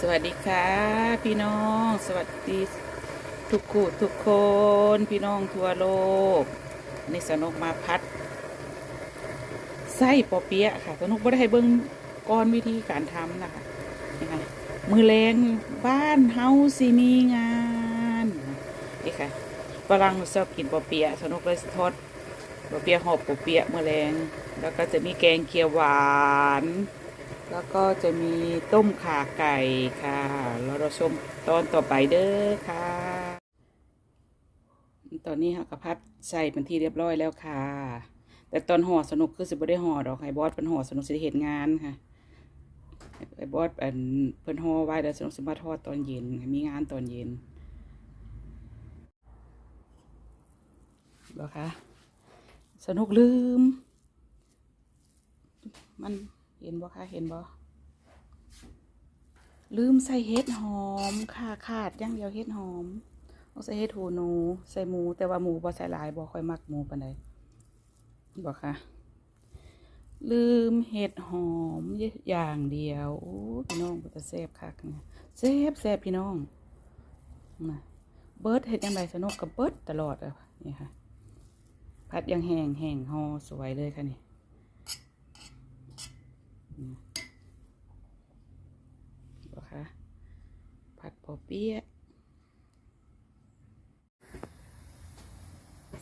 สวัสดีค่ะ พี่น้อง สวัสดีทุกคู่ทุกคนพี่น้องทั่วโลกนี่สนุกมาพัดไส้ปอเปี๊ยะค่ะสนุกไม่ได้ให้เบิ้งก้อนวิธีการทำนะคะนี่ค่ะมือแรงบ้านเฮาสิมีงานนี่ค่ะฝรั่งชอบกินปอเปี๊ยะสนุกเลยทอดปอเปี๊ยะหอบปอเปี๊ยะมือแรงแล้วก็จะมีแกงเขียวหวาน แล้วก็จะมีต้มข่าไก่ค่ะแล้วเราชมตอนต่อไปเด้อค่ะ ตอนนี้ค่ะกระพัดใส่เป็นที่เรียบร้อยแล้วค่ะ แต่ตอนห่อสนุกคือสิบ่ได้ห่อดอกไอ้บอสเป็นห่อสนุกสิเห็นงานค่ะไอ้บอสเป็นเพิ่นห่อไว้แล้วสนุกสิมาทอดตอนเย็นมีงานตอนเย็นเหรอคะสนุกลืม มัน เห็นบ่คะเห็นบ่ลืมใส่เห็ดหอมค่ะขาดย่างเดียวเห็ดหอมเอาใส่เห็ดหูหนูใส่หมู แต่ว่าหมูบ่ใส่หลายบ่ค่อยมักหมูปานใดบ่คะลืมเห็ดหอมอย่างเดียวโอ้พี่น้องบ่จะแซ่บคักเนี่ยแซ่บแซ่บพี่น้องนะเบิร์ดเห็ดยังไงสนุกกับเบิร์ดตลอดอะนี่ค่ะ ผัดยังแห้งแห้งห่อสวยเลยค่ะนี่ บ่คะผัดปอเปี๊ยะ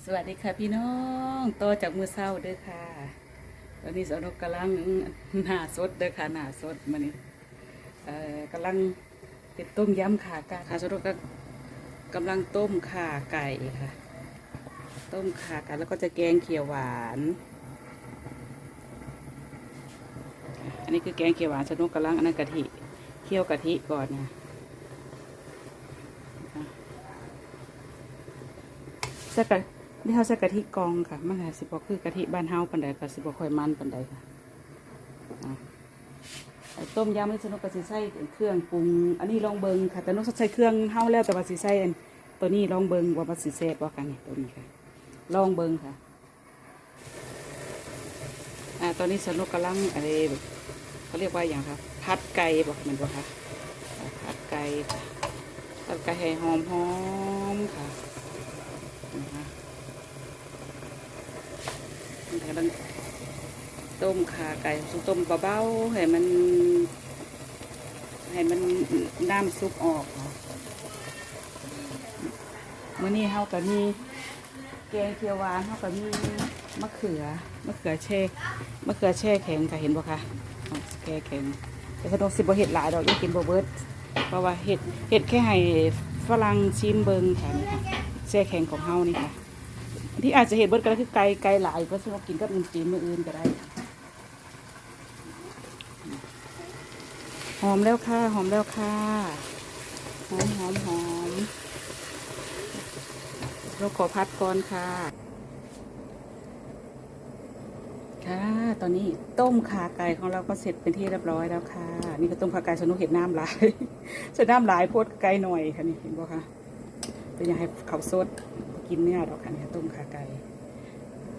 สวัสดีค่ะพี่น้องโตจากมือเศร้าเด้อค่ะ ตอนนี้สนุกกำลังหน้าสดเด้อค่ะหน้าสดมานี่เอ่อกำลังติดต้มยำขาไก่ค่ะสนุกก็กำลังต้มขาไก่ค่ะ ต้มขาไก่แล้วก็จะแกงเขียวหวาน อั นนี้คือแกงเขียวหวานสนุกกำลังอันนั้นกะทิเคี่ยวกะทิก่อนนะใส่กะนี่เขาใส่กะทิกองค่ะมันค่ะสิบอกคือกะทิบ้านเฮาปันใดค่ะสิบอกค่อยมันปันใดค่ะต้มยำนี่สนุกก็สิใส่เครื่องปรุง อันนี้ลองเบิงค่ะแต่นกใส่เครื่องเฮาแล้วแต่ว่าสิใส่อันตัวนี้ลองเบิงว่ามันสิแซ่บว่ากันนี่ตัวนี้ค่ะ ลองเบิงค่ะอ่าตอนนี้สนุกกำลังอะไรแบบ เขาเรียกว่าอย่างครับพัดไก่บอกมันบอกค่ะพัดไก่ค่ะพัดไก่ให้หอมหอมค่ะนะคะมันกำลังต้มขาไก่ต้มเบาๆให้มันให้มันน้ำซุปออกค่ะมื่อนี้เฮากับมีแกงเขียวหวานเฮากับมีมะเขือมะเขือแช่มะเขือแช่แข็งค่ะเห็นบ่คะ แก่แข็งแต่ขนมสิบเห็ดหลายดอกยังกินบ่เบิดเพราะว่าเห็ดเห็ดแค่ให้ฝรั่งชิมเบิงค่ะนี่ค่ะแช่แข็งของเฮานี่ค่ะ ที่อาจจะเห็ดเบิดก็คือไก่ไก่หลายเพราะฉะนั้นกินกับน้ำจีนมืออื่นก็ได้หอมแล้วค่ะหอมแล้วค่ะหอมหอมหอมเราขอพัดก่อนค่ะ ค่ะ ตอนนี้ต้มขาไก่ของเราก็เสร็จเป็นที่เรียบร้อยแล้วค่ะ นี่ก็ต้มขาไก่สนุกเห็ดน้ำลายใส่น้ำลายโพดไก่หน่อยค่ะนี่เห็นบ่คะเป็นยังให้เขาสดกินเนื้อดอกค่ะนี่ต้มขาไก่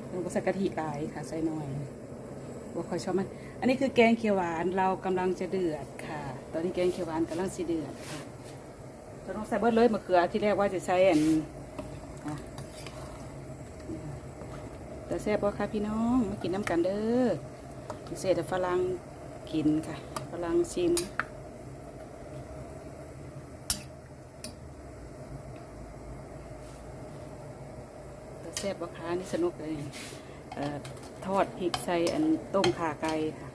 แล้วก็ใส่กะทิลายค่ะใส่หน่อยว่าคอยชอบมัน อันนี้คือแกงเขียวหวานเรากำลังจะเดือดค่ะ ตอนนี้แกงเขียวหวานกำลังสิเดือดค่ะเราต้องใส่เบิดเลยมะเขือที่แรกว่าจะใช้อันอะ แต่แซ่บบ่ค่ะพี่น้องมากินน้ำกันเด้อพิเศษแต่ฝรั่งกินค่ะฝรั่งชิมแต่แซ่บบ่คะนี่สนุกเลยเออทอดพริกใส่อันต้มขาไก่ค่ะ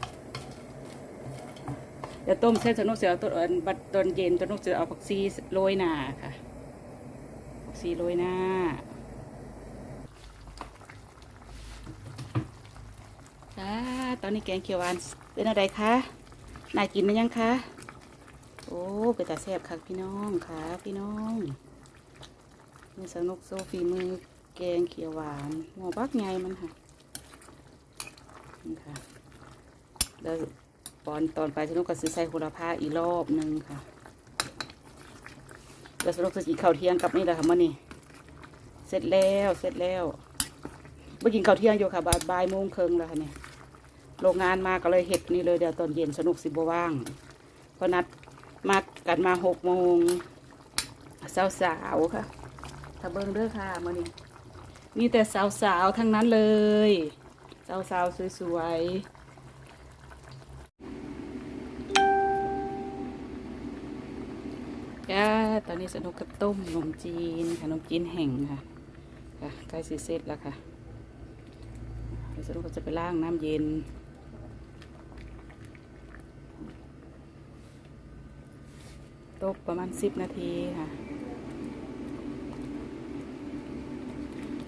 เดี๋ยวต้มเส้นสนุกเสียตัวอันบัดตอนเย็นสนุกจะเอาผักซีโรยหน้าค่ะผักซีโรยหน้า ค่ะตอนนี้แกงเขียวหวานเป็นอะไรคะน่ากินไหมยังคะโอ้เป็นตาแซ่บค่ะพี่น้องค่ะพี่น้องมีสนุกโซฟีมือแกงเขียวหวานหัวบักไงมันค่ะนี่ค่ะแล้วตอนตอนไปสนุกก็ซื้อใส่โหระพาอีกรอบหนึ่งค่ะแล้วสนุกจะกินข้าวเที่ยงกับนี่แหละค่ะมื่อนี้เสร็จแล้วเสร็จแล้วเมื่อกินข้าวเที่ยงอยู่ค่ะบ่ายบ่ายโมงครึ่งแล้วค่ะเนี่ย โรงงานมาก็เลยเห็ดนี่เลยเดี๋ยวตอนเย็นสนุกสิบว่างเพราะนัดมากันมาหกโมงสาวสาวๆค่ะถ้าเบิ้งเด้อค่ะมื่อนี้มีแต่สาวสาวๆทั้งนั้นเลย สาวสาวๆสวยๆจ้าตอนนี้สนุกกับต้มขนมจีนขนมจีนแห้งค่ะค่ะใกล้สิเสร็จแล้วค่ะเดี๋ยวสนุกก็จะไปล้างน้ำเย็น ตกประมาณสิบนาทีค่ะ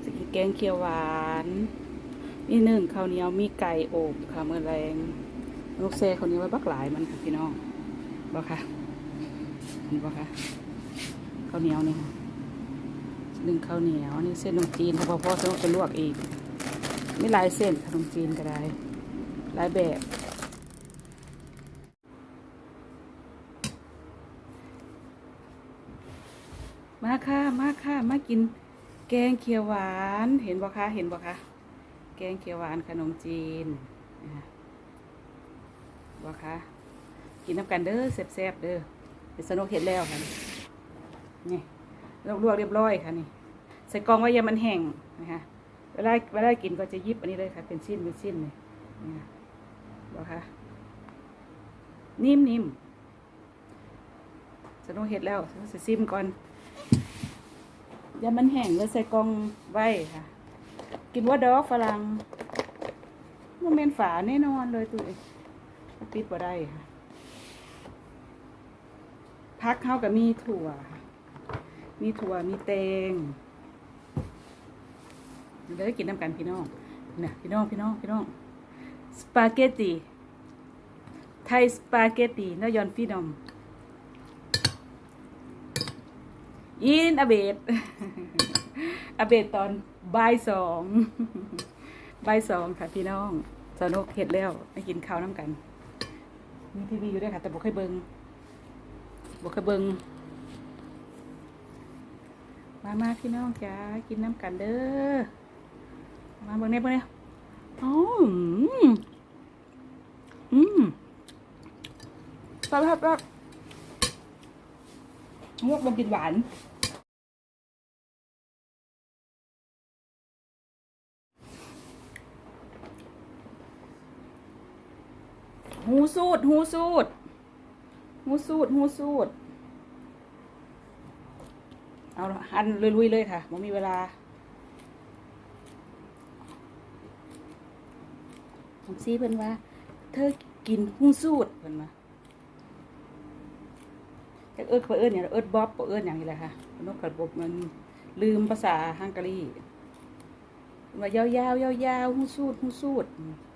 สกินแกงเขียวหวานมีหนึ่งข้าวเหนียวมีไก่อบค่ะเมื่อแรงลูกเซ่ข้าวเหนียวไว้บักหลายมันค่ะพี่น้องบอกค่ะเห็นบอกค่ะข้าวเหนียวนี่ค่ะหนึ่งข้าวเหนียวนี่เส้นขนมจีนพอพอสนุกจะลวกอีกไม่หลายเส้นขนมจีนก็ได้หลายแบบ มาค่ะ มาค่ะ มากิน แกงเขียวหวาน เห็นบ่คะ เห็นบ่คะ แกงเขียวหวานขนมจีนบ่คะ กินน้ำกันเด้อแซ่บๆเด้อเดี๋ยวสนุกเห็ดแล้วค่ะ นี่ลวกๆเรียบร้อยค่ะนี่ ใส่กองไว้ยามันแห้งนะคะเวลาเวลากินก็จะยิบอันนี้เลยค่ะ เป็นชิ้นเป็นชิ้นเลยนี่บ่คะ นิ่มๆสนุกเห็ดแล้วสนุกสิซิมก่อน ยามันแห้งเลยใส่กล่องไว้ค่ะ กินว่าดอกฝรั่งมันเป็นฝาแน่นอนเลยตัวเองปิดบ่ได้ค่ะพักเข้ากับมีถั่วค่ะมีถั่วมีแตงเดี๋ยวกินน้ำกันพี่น้องเนี่ยพี่น้องพี่น้องพี่น้องสปาเกตตีไทยสปาเกตตีนายอนฟีดอม อินอเบดอเบดตอนบ่ายสองบ่ายสองค่ะพี่น้องสนุกเห็ดแล้วไปกินข้าวน้ำกัน มีทีวีอยู่ด้วยค่ะ แต่บอกเคยเบิงบอกเคยเบิงมามาพี่น้องจ้ากินน้ำกันเด้อมาเบิงเนี่ยเบิงเนี่ยอ๋ออืมอืมครับครับครับงวกลงกินหวาน หูสูดหูสูดหูสูดหูสูดเอาอันลุยๆเลยค่ะไม่มีเวลาผมซีเพิ่นว่า เธอกินหูสูดเพิ่นว่าจะเอิดเอิดเนี่ยเอิดบ๊อบเอิดอย่างนี้แหละค่ะนกกระบบมันลืมภาษาฮังการีว่ายาวๆยาวๆหูสูดหูสูดเ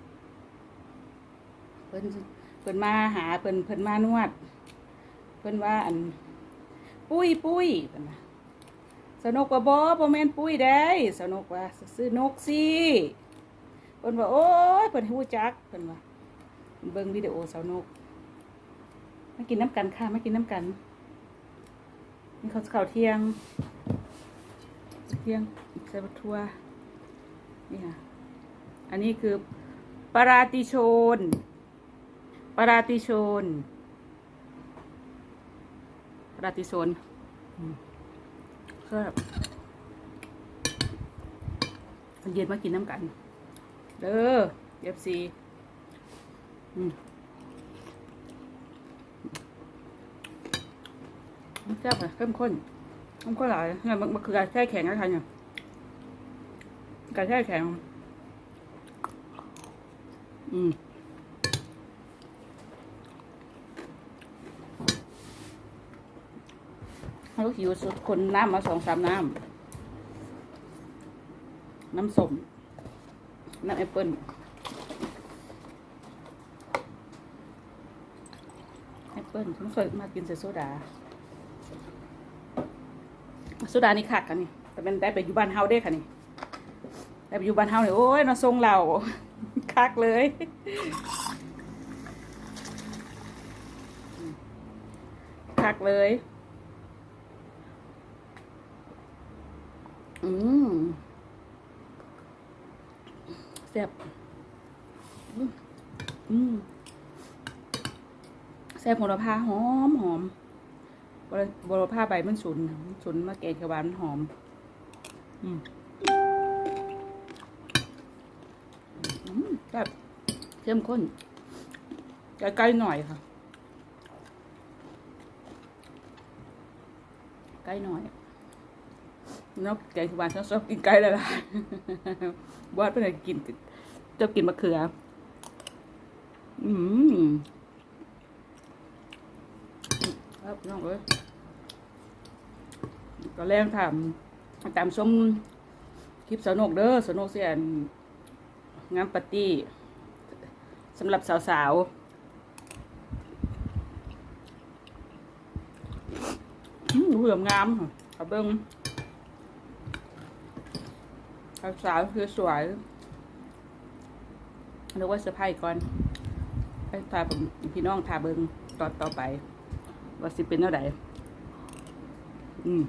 พิ่นเพิ่นมาหาเพิ่นเพิ่นมานวด เพิ่นว่าอัน ปุ้ยปุ้ยเพิ่นว่าสนุกว่าบ่บ่แม่นปุ้ยได้สนุกว่าซื้อนกสิเพิ่นว่าโอ้ยเพิ่นฮู้จักเพิ่นว่าเบิ่งวิดีโอสาวนกมากินน้ำกันค่ะมากินน้ำกันนี่เขาวข้าวเที่ยง เที่ยงใส่บักทั่วนี่ค่ะ อันนี้คือปราติโชน ปราติชน ปราติชนอืมก็มันเย็นมากินน้ำกัน เด้อเอฟซีอืมแซ่บเลยเข้มข้นเข้มข้นหลายเนี่ยมันมันคือการแช่แข็งนะคะเนี่ยการแช่แข็ง อืม เขาหิวสุดคนน้ำมาสองสามน้ำ น้ำส้มน้ำแอปเปิ้ลแอปเปิ้ลผมเคยมากินใส่โซดาโซดานี่คักกันนี่แต่เป็นได้ไปอยู่บ้านเฮาได้ค่ะนี่ได้ไปอยู่บ้านเฮาเนี่ยโอ้ยเนาทรงเราคักเลยคักเลย อืมแซ่บอืมแส่โหระพาหอมหอมบรบรพาใบมันฉุนฉุนมาแกงกระวานหอมอืมอืมแบบเข้มข้นใกล้ๆหน่อยค่ะใกล้หน่อย นกแกงกระวานชอบกินไก่ละลายบอดไปไหนกินเจะกินมะเขือ อืมครับน้องเอ้ยก็แรงทำตามชมคลิปสนุกเด้อสนุกเสียนงามปาร์ตี้สำหรับสาวๆอืมเหลือมงามค่ะเอาเบิ้ง สาวๆคือสวยนึกว่าเซอร์ไพรส์ก่อนให้พาผมพี่น้องทาเบิงตอนต่อไป ว่าสิเป็นเท่าไหร่อืม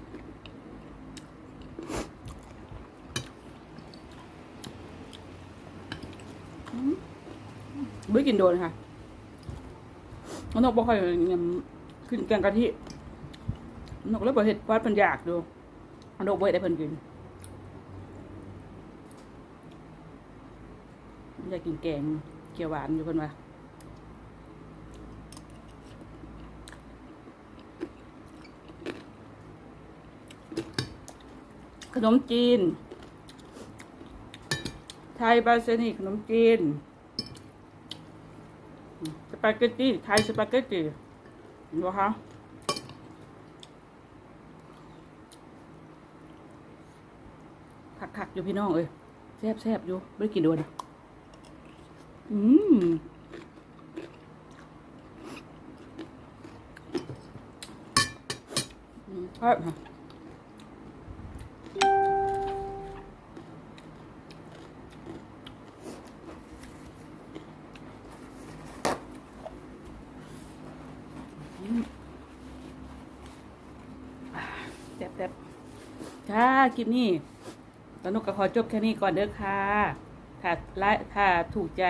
อืมไม่กินโดนค่ะมันนกบ่ค่อยยำขึ้นแกงกะทินกแล้วบ่เห็ดวัดเป็นอยากดูนกบ่เห็ดได้เพิ่นกิน อยากกินแกงเขียวหวานอยู่เพิ่นว่าขนมจีน ไทยบาเซนีขนมจีน สปาเกตตี้ ไทยสปาเกตตี้เห็นไหมคะคักๆอยู่พี่น้องเอ้ยแซ่บแซบๆอยู่ไม่ได้กินโดน อืมอืมครับค่ะแซ่บแซ่บค่ะคลิปนี้สนุกก็ขอจบแค่นี้ก่อนเด้อค่ะ ถ้าไลค์ถ้าถูกใจ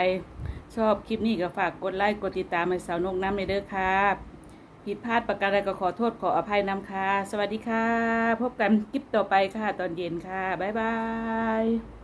ชอบคลิปนี้ก็ฝากกดไลค์กดติดตามให้สาวนกน้ำในเด้อค่ะผิดพลาดประการใดก็ขอโทษขออภัยนำค่ะ สวัสดีค่ะ พบกันคลิปต่อไปค่ะ ตอนเย็นค่ะ บ๊ายบาย